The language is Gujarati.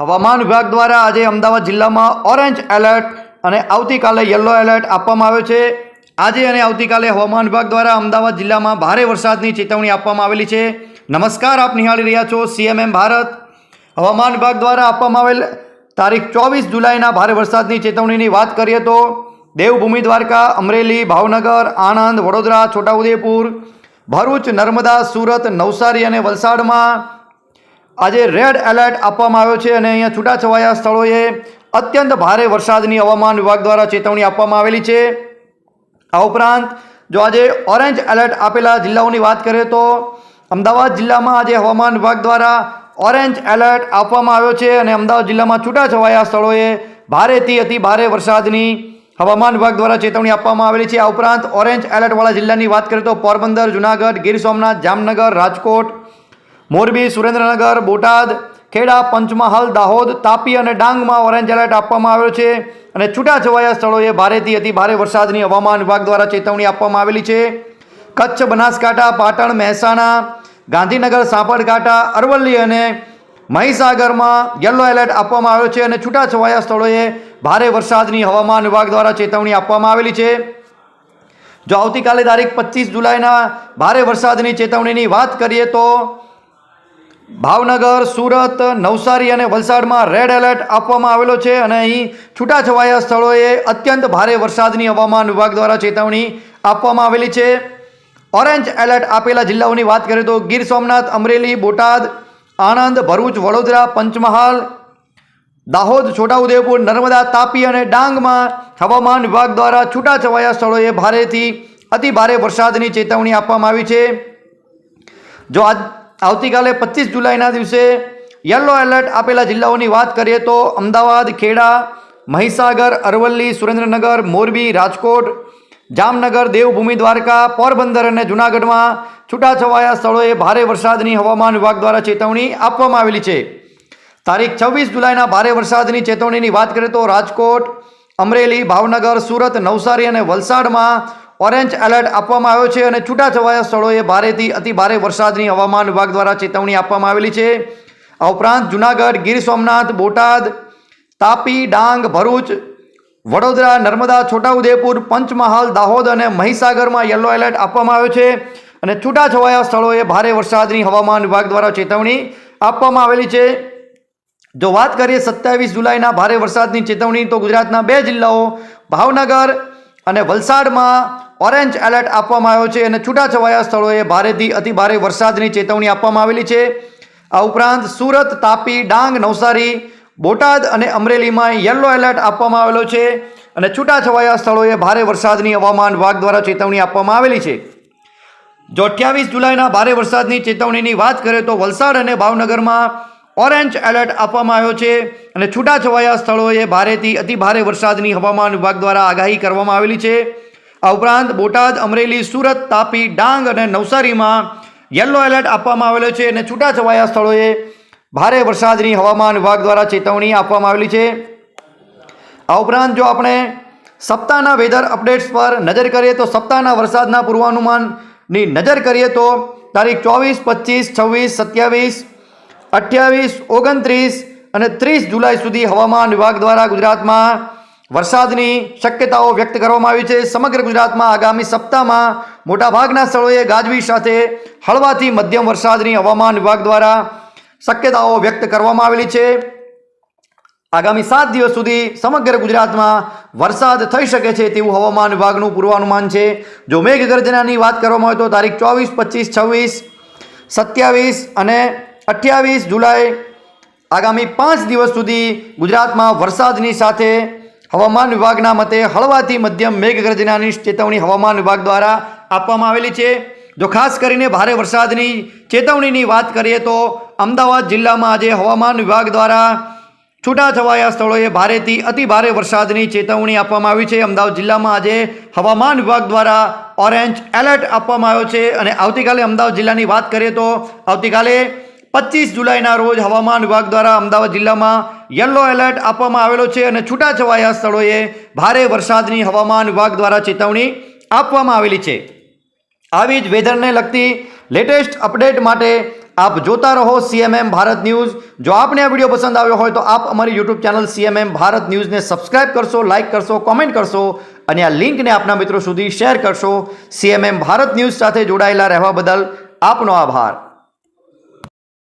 હવામાન વિભાગ દ્વારા આજે અમદાવાદ જિલ્લામાં ઓરેન્જ એલર્ટ અને આવતીકાલે યલો એલર્ટ આપવામાં આવ્યો છે. આજે અને આવતીકાલે હવામાન વિભાગ દ્વારા અમદાવાદ જિલ્લામાં ભારે વરસાદની ચેતવણી આપવામાં આવેલી છે. નમસ્કાર, આપ નિહાળી રહ્યા છો સીએમએમ ભારત. હવામાન વિભાગ દ્વારા આપવામાં આવેલ તારીખ ચોવીસ જુલાઈના ભારે વરસાદની ચેતવણીની વાત કરીએ તો દેવભૂમિ દ્વારકા, અમરેલી, ભાવનગર, આણંદ, વડોદરા, છોટાઉદેપુર, ભરૂચ, નર્મદા, સુરત, નવસારી અને વલસાડમાં આજે રેડ એલર્ટ આપવામાં આવ્યો છે અને અહીંયા છૂટાછવાયા સ્થળોએ અત્યંત ભારે વરસાદની હવામાન વિભાગ દ્વારા ચેતવણી આપવામાં આવેલી છે. આ ઉપરાંત, જો આજે ઓરેન્જ એલર્ટ આપેલા જિલ્લાઓની વાત કરીએ તો અમદાવાદ જિલ્લામાં આજે હવામાન વિભાગ દ્વારા ઓરેન્જ એલર્ટ આપવામાં આવ્યો છે અને અમદાવાદ જિલ્લામાં છૂટાછવાયા સ્થળોએ ભારેથી અતિ ભારે વરસાદની હવામાન વિભાગ દ્વારા ચેતવણી આપવામાં આવેલી છે. આ ઉપરાંત, ઓરેન્જ એલર્ટવાળા જિલ્લાની વાત કરીએ તો પોરબંદર, જુનાગઢ, ગીર સોમનાથ, જામનગર, રાજકોટ મોરબી, સુરેન્દ્રનગર, બોટાદ, ખેડા, પંચમહાલ, દાહોદ, તાપી અને ડાંગમાં ઓરેન્જ એલર્ટ આપવામાં આવ્યો છે અને છૂટાછવાયા સ્થળોએ ભારેથી અતિ ભારે વરસાદની હવામાન વિભાગ દ્વારા ચેતવણી આપવામાં આવેલી છે. કચ્છ, બનાસકાંઠા, પાટણ, મહેસાણા, ગાંધીનગર, સાબરકાંઠા, અરવલ્લી અને મહીસાગરમાં યલો એલર્ટ આપવામાં આવ્યો છે અને છૂટાછવાયા સ્થળોએ ભારે વરસાદની હવામાન વિભાગ દ્વારા ચેતવણી આપવામાં આવેલી છે. જો આવતીકાલે તારીખ પચીસ જુલાઈના ભારે વરસાદની ચેતવણીની વાત કરીએ તો ભાવનગર, સુરત, નવસારી અને વલસાડમાં રેડ એલર્ટ આપવામાં આવેલો છે અને અહીં છૂટાછવાયા સ્થળોએ અત્યંત ભારે વરસાદની હવામાન વિભાગ દ્વારા ચેતવણી આપવામાં આવેલી છે. ઓરેન્જ એલર્ટ આપેલા જિલ્લાઓની વાત કરીએ તો ગીર સોમનાથ, અમરેલી, બોટાદ, આણંદ, ભરૂચ, વડોદરા, પંચમહાલ, દાહોદ, છોટાઉદેપુર, નર્મદા, તાપી અને ડાંગમાં હવામાન વિભાગ દ્વારા છૂટાછવાયા સ્થળોએ ભારેથી અતિ ભારે વરસાદની ચેતવણી આપવામાં આવી છે. જો આજ આવતીકાલે પચીસ જુલાઈના દિવસે યલો એલર્ટ આપેલા જિલ્લાઓની વાત કરીએ તો અમદાવાદ, ખેડા, મહીસાગર, અરવલ્લી, સુરેન્દ્રનગર, મોરબી, રાજકોટ, જામનગર, દેવભૂમિ, દ્વારકા, પોરબંદર અને જૂનાગઢમાં છૂટાછવાયા સ્થળોએ ભારે વરસાદની હવામાન વિભાગ દ્વારા ચેતવણી આપવામાં આવેલી છે. તારીખ છવ્વીસ જુલાઈના ભારે વરસાદની ચેતવણીની વાત કરીએ તો રાજકોટ, અમરેલી, ભાવનગર, સુરત, નવસારી અને વલસાડમાં ઓરેન્જ એલર્ટ આપવામાં આવ્યો છે અને છૂટાછવાયા સ્થળોએ ભારેથી અતિ ભારે વરસાદની હવામાન વિભાગ દ્વારા ચેતવણી આપવામાં આવેલી છે. આ ઉપરાંત જૂનાગઢ, ગીર સોમનાથ, બોટાદ, તાપી, ડાંગ, ભરૂચ, વડોદરા, નર્મદા, છોટાઉદેપુર, પંચમહાલ, દાહોદ અને મહીસાગરમાં યલો એલર્ટ આપવામાં આવ્યો છે અને છૂટાછવાયા સ્થળોએ ભારે વરસાદની હવામાન વિભાગ દ્વારા ચેતવણી આપવામાં આવેલી છે. જો વાત કરીએ, સત્યાવીસ જુલાઈના ભારે વરસાદની ચેતવણી તો ગુજરાતના બે જિલ્લાઓ, ભાવનગર અને વલસાડમાં ઓરેન્જ એલર્ટ આપવામાં આવ્યો છે અને છૂટાછવાયા સ્થળોએ ભારેથી અતિ ભારે વરસાદની ચેતવણી આપવામાં આવેલી છે. આ ઉપરાંત સુરત, તાપી, ડાંગ, નવસારી, બોટાદ અને અમરેલીમાં યલો એલર્ટ આપવામાં આવેલો છે અને છૂટાછવાયા સ્થળોએ ભારે વરસાદની હવામાન વિભાગ દ્વારા ચેતવણી આપવામાં આવેલી છે. જો અઠ્યાવીસ જુલાઈના ભારે વરસાદની ચેતવણીની વાત કરીએ તો વલસાડ અને ભાવનગરમાં ઓરેન્જ એલર્ટ આપવામાં આવ્યો છે અને છૂટાછવાયા સ્થળોએ ભારેથી અતિ ભારે વરસાદની હવામાન વિભાગ દ્વારા આગાહી કરવામાં આવેલી છે. આ ઉપરાંત બોટાદ, અમરેલી, સુરત, તાપી, ડાંગ અને નવસારીમાં યલો એલર્ટ આપવામાં આવેલો છે અને છૂટાછવાયા સ્થળોએ ભારે વરસાદની હવામાન વિભાગ દ્વારા ચેતવણી આપવામાં આવેલી છે. આ ઉપરાંત જો આપણે સપ્તાહના વેધર અપડેટ્સ પર નજર કરીએ તો સપ્તાહના વરસાદના પૂર્વાનુમાનની નજર કરીએ તો તારીખ ચોવીસ, પચીસ, છવ્વીસ, સત્યાવીસ અઠ્યાવીસ, ઓગણત્રીસ અને ત્રીસ જુલાઈ સુધી હવામાન વિભાગ દ્વારા ગુજરાતમાં વરસાદની શક્યતાઓ વ્યક્ત કરવામાં આવી છે. સમગ્ર ગુજરાતમાં આગામી સપ્તાહમાં મોટાભાગના સ્થળોએ ગાજવીજ સાથે હળવાથી મધ્યમ વરસાદની હવામાન વિભાગ દ્વારા શક્યતાઓ વ્યક્ત કરવામાં આવેલી છે. આગામી સાત દિવસ સુધી સમગ્ર ગુજરાતમાં વરસાદ થઈ શકે છે તેવું હવામાન વિભાગનું પૂર્વાનુમાન છે. જો મેઘગર્જનાની વાત કરવામાં આવે તો તારીખ ચોવીસ, પચીસ, છવ્વીસ, સત્યાવીસ અને અઠ્યાવીસ જુલાઈ આગામી પાંચ દિવસ સુધી ગુજરાતમાં વરસાદની સાથે હવામાન વિભાગના મતે હળવાથી મધ્યમ મેઘગર્જનાની ચેતવણી હવામાન વિભાગ દ્વારા આપવામાં આવેલી છે. જો ખાસ કરીને ભારે વરસાદની ચેતવણીની વાત કરીએ તો અમદાવાદ જિલ્લામાં આજે હવામાન વિભાગ દ્વારા છૂટાછવાયા સ્થળોએ ભારેથી અતિ ભારે વરસાદની ચેતવણી આપવામાં આવી છે. અમદાવાદ જિલ્લામાં આજે હવામાન વિભાગ દ્વારા ઓરેન્જ એલર્ટ આપવામાં આવ્યો છે. અને આવતીકાલે અમદાવાદ જિલ્લાની વાત કરીએ તો આવતીકાલે પચીસ જુલાઈના રોજ હવામાન વિભાગ દ્વારા અમદાવાદ જિલ્લામાં યલો એલર્ટ આપવામાં આવેલો છે અને છૂટાછવાયા સ્થળોએ ભારે વરસાદની હવામાન વિભાગ દ્વારા ચેતવણી આપવામાં આવેલી છે. આવી જ વેધરને લગતી લેટેસ્ટ અપડેટ માટે આપ જોતા રહો સીએમએમ ભારત ન્યૂઝ. જો આપને આ વીડિયો પસંદ આવ્યો હોય તો આપ અમારી યુટ્યુબ ચેનલ સીએમએમ ભારત ન્યૂઝને સબસ્ક્રાઇબ કરશો, લાઇક કરશો, કોમેન્ટ કરશો અને આ લિંકને આપના મિત્રો સુધી શેર કરશો. સીએમએમ ભારત ન્યૂઝ સાથે જોડાયેલા રહેવા બદલ આપનો આભાર.